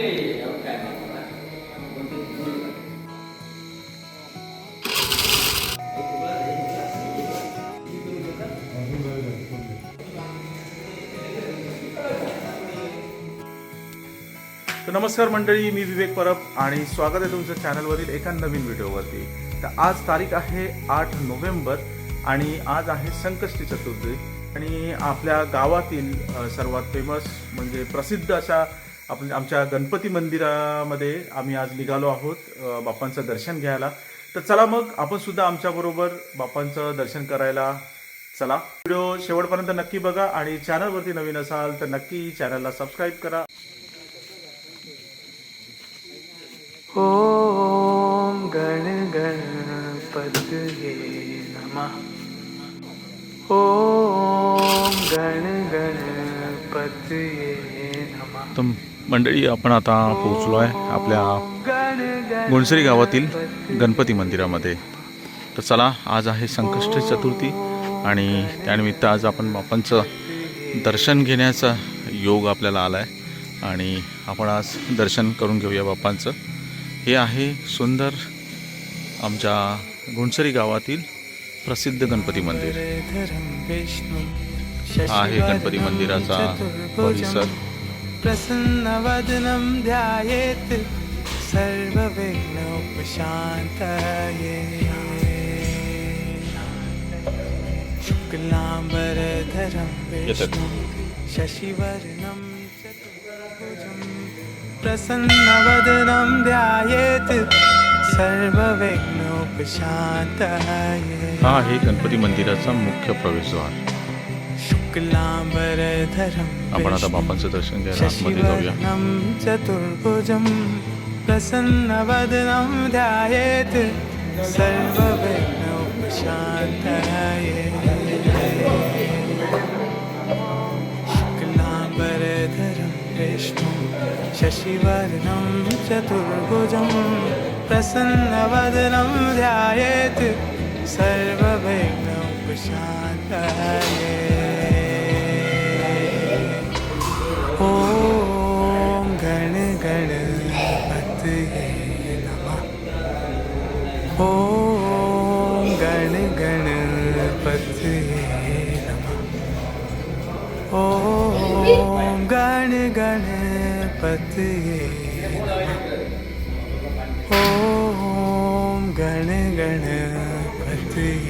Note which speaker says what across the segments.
Speaker 1: तर नमस्कार मंडळी मी विवेक परब आणि स्वागत आहे तुमचं चॅनलवरील एका नवीन व्हिडिओवरती तर आज तारीख आहे आठ नोव्हेंबर आणि आज आहे संकष्टी चतुर्थी. आणि आपल्या गावातील सर्वात फेमस म्हणजे प्रसिद्ध अशा आपल्या आमच्या गणपती मंदिरामध्ये आम्ही आज निघालो आहोत बाप्पांचं दर्शन घ्यायला. तर चला मग आपण सुद्धा आमच्याबरोबर बाप्पांचं दर्शन करायला चला. व्हिडिओ शेवटपर्यंत नक्की बघा आणि चॅनलवरती नवीन असाल तर नक्की चॅनलला सबस्क्राईब करा.
Speaker 2: ॐ गण गणपतये नमः। ॐ गण गणपतये नमः।
Speaker 1: मंडळी आपण आता पोहोचलो आहे आपल्या गुणसरी गावातील गणपती मंदिरामध्ये. तर चला आज आहे संकष्ट चतुर्थी आणि त्यानिमित्त आज आपण बापांचं दर्शन घेण्याचा योग आपल्याला आला आहे आणि आपण आज दर्शन करून घेऊया बापांचं हे आहे सुंदर आमच्या गुणसरी गावातील प्रसिद्ध गणपती मंदिर. हा आहे गणपती मंदिराचा परिसर.
Speaker 2: प्रसन्नवदनं ध्यायेत् सर्वविघ्नोपशान्तये। शुक्लाम्बरधरं विष्णु शशिवर्णं चतुर्भुजं। प्रसन्नवदनं ध्यायेत् सर्वविघ्नोपशान्तये।
Speaker 1: हा आहे गणपती मंदिराचा मुख्य प्रवेशद्वार.
Speaker 2: शुक्लाम्बरधरं
Speaker 1: आपण आता
Speaker 2: विष्णु
Speaker 1: बापांचं दर्शन घ्यायला आतमध्ये जाऊया
Speaker 2: शशिवर्णं चतुर्भुजं प्रसन्नवदनं ध्यायेत् सर्वविघ्नोपशान्तये शुक्लाम्बरधरं विष्णु शशिवर्णं चतुर्भुजं प्रसन्नवदनं ध्यायेत् सर्वविघ्नोपशान्तये गणपतये नमः ॐ गण गणपतये नमः ॐ गण गणपतये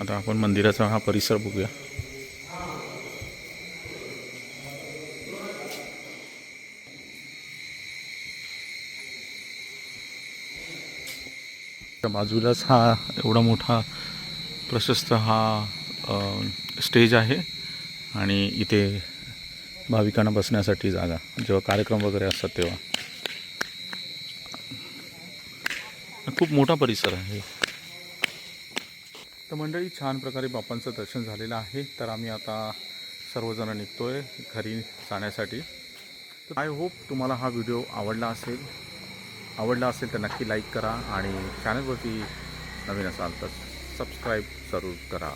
Speaker 1: आता आपण मंदिराचा हा परिसर बघूया. बाजूलाच हा एवढा मोठा प्रशस्त हा स्टेज आहे आणि इथे भाविकांना बसण्यासाठी जागा. जेव्हा कार्यक्रम वगैरे असतात तेव्हा. खूप मोठा परिसर आहे. तर मंडळी छान प्रकारे बापांचं दर्शन झालेलं आहे. तर आम्ही आता सर्वजण निघतोय घरी जाण्यासाठी. तर आय होप तुम्हाला हा व्हिडिओ आवडला असेल. आवडला असेल तर नक्की लाईक करा आणि चॅनलवरती नवीन असाल तर सबस्क्राईब जरूर करा.